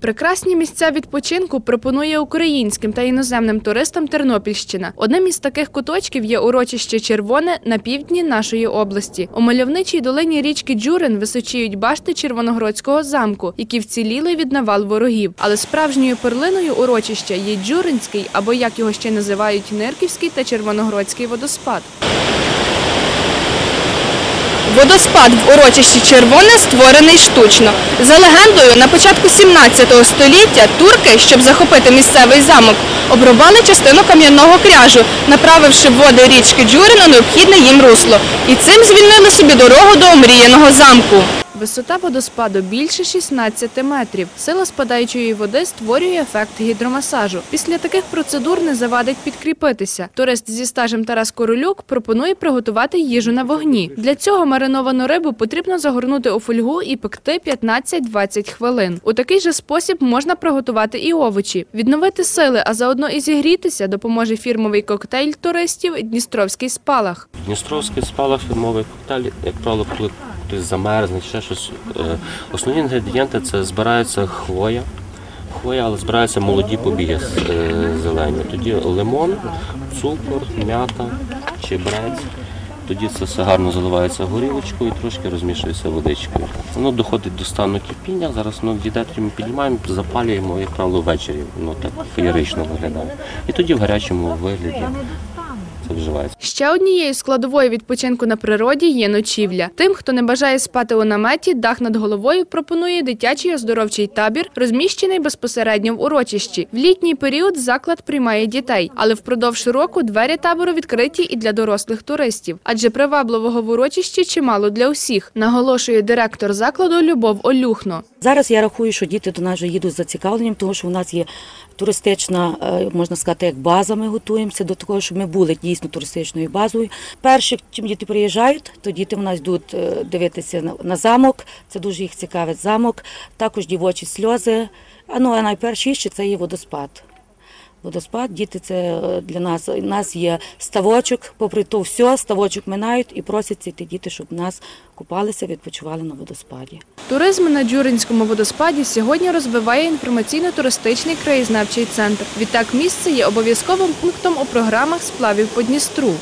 Прекрасні місця відпочинку пропонує українським та іноземним туристам Тернопільщина. Одним із таких куточків є урочище Червоне на півдні нашої області. У мальовничій долині річки Джурин височіють башти Червоногродського замку, які вціліли від навал ворогів. Але справжньою перлиною урочища є Джуринський, або як його ще називають Нирківський та Червоногродський водоспад. Водоспад в урочищі Червоне створений штучно. За легендою, на початку 17 століття турки, щоб захопити місцевий замок, обрубали частину кам'яного кряжу, направивши води річки Джури на необхідне їм русло. І цим звільнили собі дорогу до омріяного замку. Висота водоспаду більше 16 метрів. Сила спадаючої води створює ефект гідромасажу. Після таких процедур не завадить підкріпитися. Турист зі стажем Тарас Королюк пропонує приготувати їжу на вогні. Для цього мариновану рибу потрібно загорнути у фольгу і пекти 15-20 хвилин. У такий же спосіб можна приготувати і овочі. Відновити сили, а заодно і зігрітися допоможе фірмовий коктейль туристів Дністровський спалах. Дністровський спалах фірмовий коктейль, як правило, коли хтось замерзне, ще щось. е, Основні інгредієнти це збирається хвоя. Хвоя, але збираються молоді побіги е, зелені. Тоді лимон, цукор, м'ята, чебрець. Тоді це все гарно заливається горілочкою і трошки розмішується водичкою. Воно доходить до стану кипіння. Зараз воно відетрі ми піднімаємо, запалюємо, як правило, ввечері. Воно так феєрично виглядає. І тоді в гарячому вигляді це вживається. Ще однією складовою відпочинку на природі є ночівля. Тим, хто не бажає спати у наметі, дах над головою пропонує дитячий оздоровчий табір, розміщений безпосередньо в урочищі. В літній період заклад приймає дітей, але впродовж року двері табору відкриті і для дорослих туристів, адже привабливого в урочищі чимало для усіх, наголошує директор закладу Любов Олюхно. Зараз я рахую, що діти до нас їдуть з зацікавленням, тому що у нас є туристична, е, можна сказати, як база. Ми готуємося до того, щоб ми були дійсно туристичною базою. Перше, чим діти приїжджають, то діти в нас йдуть е, дивитися на замок. Це дуже їх цікавить замок. Також дівочі сльози. А ну а найпершіше це є водоспад. Водоспад, діти, це е, для нас. У нас є ставочок, попри то все, ставочок минають і просять ці діти, щоб нас купалися, відпочивали на водоспаді. Туризм на Джуринському водоспаді сьогодні розвиває інформаційно-туристичний краєзнавчий центр. Відтак місце є обов'язковим пунктом у програмах сплавів по Дністру.